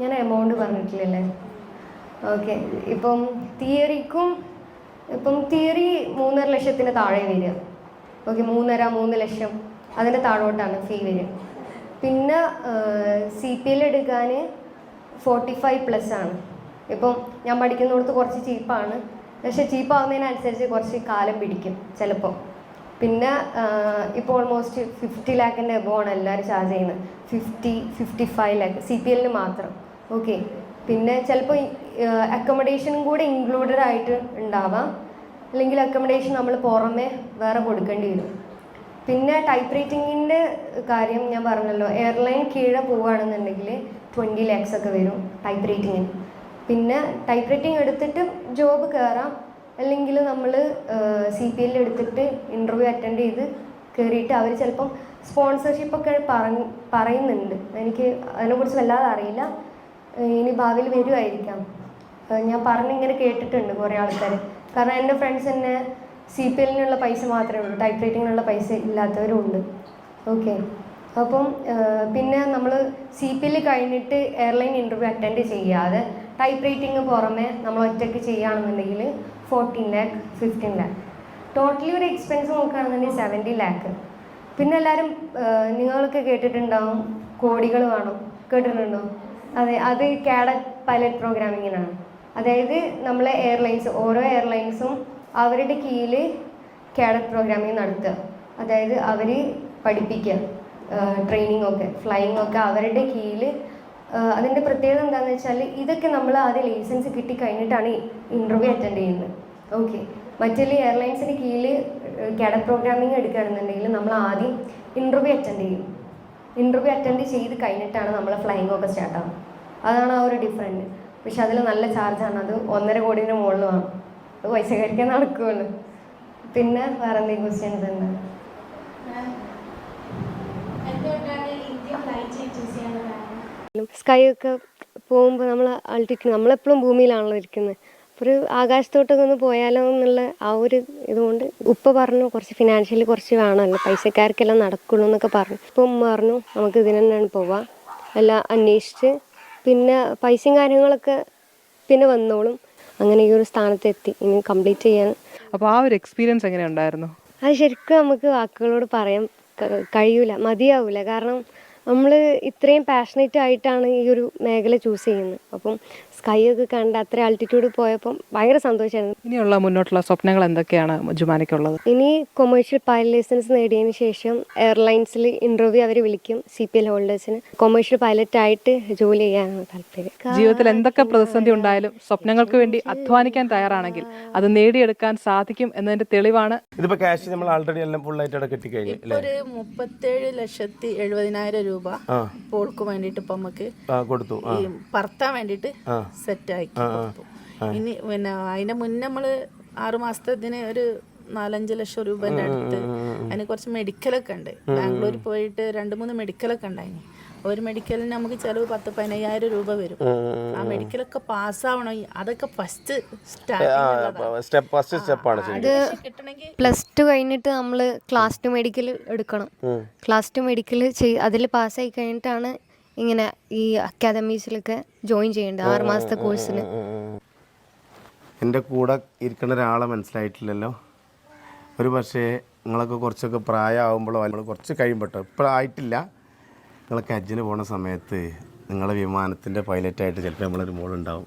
ഞാൻ amount പറഞ്ഞിട്ടില്ലല്ലേ? Okay ഇപ്പം തിയറിക്കും ഇപ്പം തിയറി മൂന്നര ലക്ഷത്തിന് താഴെ വരിക. ഓക്കെ മൂന്നര മൂന്ന് ലക്ഷം അതിന്റെ താഴോട്ടാണ് ഫീ വരിക. പിന്നെ സി പി എൽ എടുക്കാൻ ഫോർട്ടി ഫൈവ് പ്ലസ് ആണ്. ഇപ്പം ഞാൻ പഠിക്കുന്നിടത്ത് കുറച്ച് ചീപ്പാണ് പക്ഷേ ചീപ്പാവുന്നതിനനുസരിച്ച് കുറച്ച് കാലം പിടിക്കും ചിലപ്പോൾ. പിന്നെ ഇപ്പോൾ ഓൾമോസ്റ്റ് ഫിഫ്റ്റി ലാക്കിന്റെ എബോ ആണ് എല്ലാവരും ചാർജ് ചെയ്യുന്നത്. Fifty fifty five lakh C P എല്ലിന് മാത്രം. ഓക്കെ പിന്നെ ചിലപ്പോൾ അക്കോമഡേഷനും കൂടെ ഇൻക്ലൂഡഡ് ആയിട്ട് ഉണ്ടാവാം അല്ലെങ്കിൽ അക്കോമഡേഷൻ നമ്മൾ പുറമെ വേറെ കൊടുക്കേണ്ടി വരും. പിന്നെ ടൈപ്പ് റേറ്റിങ്ങിന്റെ കാര്യം ഞാൻ പറഞ്ഞല്ലോ. എയർലൈൻ കീഴെ പോവുകയാണെന്നുണ്ടെങ്കിൽ ട്വന്റി ലാക്സ് ഒക്കെ വരും ടൈപ്പ് റേറ്റിങ്ങിന് പിന്നെ ടൈപ്പ് റേറ്റിംഗ് എടുത്തിട്ട് ജോബ് കയറാം അല്ലെങ്കിൽ നമ്മൾ സി പി എല്ലിൽ എടുത്തിട്ട് ഇന്റർവ്യൂ അറ്റൻഡ് ചെയ്ത് കയറിയിട്ട് അവർ ചിലപ്പം സ്പോൺസർഷിപ്പൊക്കെ പറയുന്നുണ്ട്. എനിക്ക് അതിനെക്കുറിച്ച് വല്ലാതെ അറിയില്ല. ഇനി ഭാവിയിൽ വരുമായിരിക്കാം ഞാൻ പറഞ്ഞിങ്ങനെ കേട്ടിട്ടുണ്ട് കുറേ ആൾക്കാർ കാരണം എന്റെ ഫ്രണ്ട്സ് തന്നെ സി പി എല്ലിനുള്ള പൈസ മാത്രമേ ഉള്ളൂ. ടൈപ്പ് റൈറ്റിങ്ങിനുള്ള പൈസ ഇല്ലാത്തവരും ഉണ്ട് ഓക്കെ അപ്പം പിന്നെ നമ്മൾ സി പി എൽ കഴിഞ്ഞിട്ട് എയർലൈൻ ഇന്റർവ്യൂ അറ്റൻഡ് ചെയ്യാതെ ടൈപ്പ് റൈറ്റിംഗ് പുറമെ നമ്മൾ ഒറ്റയ്ക്ക് ചെയ്യുകയാണെന്നുണ്ടെങ്കിൽ fourteen lakh fifteen lakh totally ഒരു എക്സ്പെൻസ് നോക്കുകയാണെന്നുണ്ടെങ്കിൽ സെവന്റി ലാക്ക് പിന്നെ എല്ലാവരും നിങ്ങളൊക്കെ കേട്ടിട്ടുണ്ടാവും? കോടികൾ വേണം. കേട്ടിട്ടുണ്ടോ? അതെ അത് കാഡറ്റ് പൈലറ്റ് പ്രോഗ്രാമിങ്ങിനാണ്. അതായത് നമ്മളെ എയർലൈൻസ് ഓരോ എയർലൈൻസും അവരുടെ കീഴിൽ കാഡറ്റ് പ്രോഗ്രാമിങ് നടത്തുക. അതായത് അവർ പഠിപ്പിക്കുക ട്രെയിനിങ് ഒക്കെ ഫ്ലൈയിങ് ഒക്കെ അവരുടെ കീഴിൽ അതിന്റെ പ്രത്യേകത എന്താണെന്ന് വെച്ചാൽ ഇതൊക്കെ നമ്മൾ ആദ്യം ലൈസൻസ് കിട്ടി കഴിഞ്ഞിട്ടാണ് ഇന്റർവ്യൂ അറ്റൻഡ് ചെയ്യുന്നത്. ഓക്കെ മറ്റുള്ള എയർലൈൻസിന് കീഴിൽ കാഡറ്റ് പ്രോഗ്രാമിംഗ് എടുക്കുകയാണെന്നുണ്ടെങ്കിൽ നമ്മൾ ആദ്യം ഇന്റർവ്യൂ അറ്റൻഡ് ചെയ്യും. ഇന്റർവ്യൂ അറ്റൻഡ് ചെയ്ത് കഴിഞ്ഞിട്ടാണ് നമ്മൾ ഫ്ലൈയിങ് ഒക്കെ സ്റ്റാർട്ട് ആവുന്നത്. അതാണ് ആ ഒരു ഡിഫറന്റ് പക്ഷെ അതിൽ നല്ല ചാർജാണ് അത് ഒന്നര കോടിന്റെ മുകളിൽ വേണം. അത് പൈസ കഴിക്കാൻ നടക്കുമല്ലോ പിന്നെ വേറെ എന്തെങ്കിലും ക്വസ്റ്റ്യൻസ് ഉണ്ട്? സ്കൈ ഒക്കെ പോകുമ്പോൾ നമ്മൾ ആൾട്ടിറ്റ്യൂഡ് നമ്മളെപ്പോഴും ഭൂമിയിലാണല്ലോ ഇരിക്കുന്നത് ഒരു ആകാശത്തോട്ടൊക്കെ ഒന്ന് പോയാലോ എന്നുള്ള ആ ഒരു ഇതുകൊണ്ട് ഉപ്പ പറഞ്ഞു കുറച്ച് ഫിനാൻഷ്യലി കുറച്ച് വേണമല്ലോ പൈസക്കാർക്കെല്ലാം നടക്കുള്ളൂ എന്നൊക്കെ പറഞ്ഞു. ഇപ്പം ഉമ്മ പറഞ്ഞു നമുക്ക് ഇതിന് തന്നെയാണ് പോവാം. എല്ലാം അന്വേഷിച്ച് പിന്നെ പൈസയും കാര്യങ്ങളൊക്കെ പിന്നെ വന്നോളും. അങ്ങനെ ഈ ഒരു സ്ഥാനത്തെത്തി. ഇനി കംപ്ലീറ്റ് ചെയ്യാൻ. അപ്പോൾ ആ ഒരു എക്സ്പീരിയൻസ് എങ്ങനെ ഉണ്ടായിരുന്നു അത് ശരിക്കും നമുക്ക് വാക്കുകളോട് പറയാൻ കഴിയൂല മതിയാവൂല. കാരണം നമ്മൾ ഇത്രയും പാഷനേറ്റ് ആയിട്ടാണ് ഈ ഒരു മേഖല ചൂസ് ചെയ്യുന്നത്. അപ്പം സ്കൈ ഒക്കെ കണ്ട് അത്ര ആൾട്ടിറ്റ്യൂഡ് പോയപ്പം ഭയങ്കര സന്തോഷമായിരുന്നു ഇനിയുള്ള മുന്നോട്ടുള്ള സ്വപ്നങ്ങൾ എന്തൊക്കെയാണ് ജുമാനയ്ക്കുള്ളത്? ഇനി കൊമേഴ്ഷ്യൽ പൈലറ്റ് ലൈസൻസ് നേടിയതിന് ശേഷം എയർലൈൻസിൽ ഇന്റർവ്യൂ അവർ വിളിക്കും സി പി എൽ ഹോൾഡേഴ്സിന് കൊമേഴ്ഷ്യൽ പൈലറ്റ് ആയിട്ട് ജോലി ചെയ്യാനാണ് താല്പര്യം. ജീവിതത്തിൽ എന്തൊക്കെ പ്രതിസന്ധി ഉണ്ടായാലും സ്വപ്നങ്ങൾക്ക് വേണ്ടി അധ്വാനിക്കാൻ തയ്യാറാണെങ്കിൽ അത് നേടിയെടുക്കാൻ സാധിക്കും എന്നതിന്റെ തെളിവാണ് ഇതിപ്പോ ക്യാഷ് നമ്മൾ ആൾറെഡി എല്ലാം ഫുൾ ആയിട്ട് അവിടെ കഴിഞ്ഞു അല്ലേ ഒരു മുപ്പത്തേഴ് ലക്ഷത്തി എഴുപതിനായിരം രൂപ പോൾക്ക് വേണ്ടിട്ട് ഇപ്പൊ നമുക്ക് കൊടുത്തു. പറത്താൻ വേണ്ടിട്ട് സെറ്റ് ആക്കി കൊടുത്തു. ഇനി പിന്നെ അതിന്റെ മുന്നേ നമ്മൾ ആറു മാസത്തിന് ഒരു നാലഞ്ച് ലക്ഷം രൂപന്റെ അടുത്ത് അതിന് കുറച്ച് മെഡിക്കലൊക്കെ ഉണ്ട്. ബാംഗ്ലൂർ പോയിട്ട് രണ്ട് മൂന്ന് മെഡിക്കലൊക്കെ ഉണ്ടായിന്. ഒരു മെഡിക്കലിന് നമുക്ക് ചിലവ് പത്ത് പതിനയ്യായിരം രൂപ വരും. ആ മെഡിക്കലൊക്കെ പാസ്സാവണം അതൊക്കെ ഫസ്റ്റ് സ്റ്റെപ്പ് ഫസ്റ്റ് സ്റ്റെപ്പാണ് കിട്ടണമെങ്കിൽ പ്ലസ് ടു കഴിഞ്ഞിട്ട് നമ്മൾ ക്ലാസ് ടു മെഡിക്കൽ എടുക്കണം. ക്ലാസ് ടു മെഡിക്കൽ അതിൽ പാസ്സായി കഴിഞ്ഞിട്ടാണ് ഇങ്ങനെ ഈ അക്കാദമീസിലൊക്കെ ജോയിൻ ചെയ്യേണ്ടത് ആറ് മാസത്തെ കോഴ്സിന് എന്റെ കൂടെ ഇരിക്കുന്ന ഒരാളെ മനസ്സിലായിട്ടില്ലല്ലോ. ഒരു പക്ഷേ നിങ്ങളൊക്കെ കുറച്ചൊക്കെ പ്രായമാകുമ്പോഴോ നമ്മൾ കുറച്ച് കഴിയുമ്പോട്ടോ ഇപ്പോൾ ആയിട്ടില്ല നിങ്ങളൊക്കെ ഹജ്ജിന് പോകുന്ന സമയത്ത് നിങ്ങളെ വിമാനത്തിന്റെ പൈലറ്റായിട്ട് ചിലപ്പോൾ നമ്മളൊരു മോളുണ്ടാവും.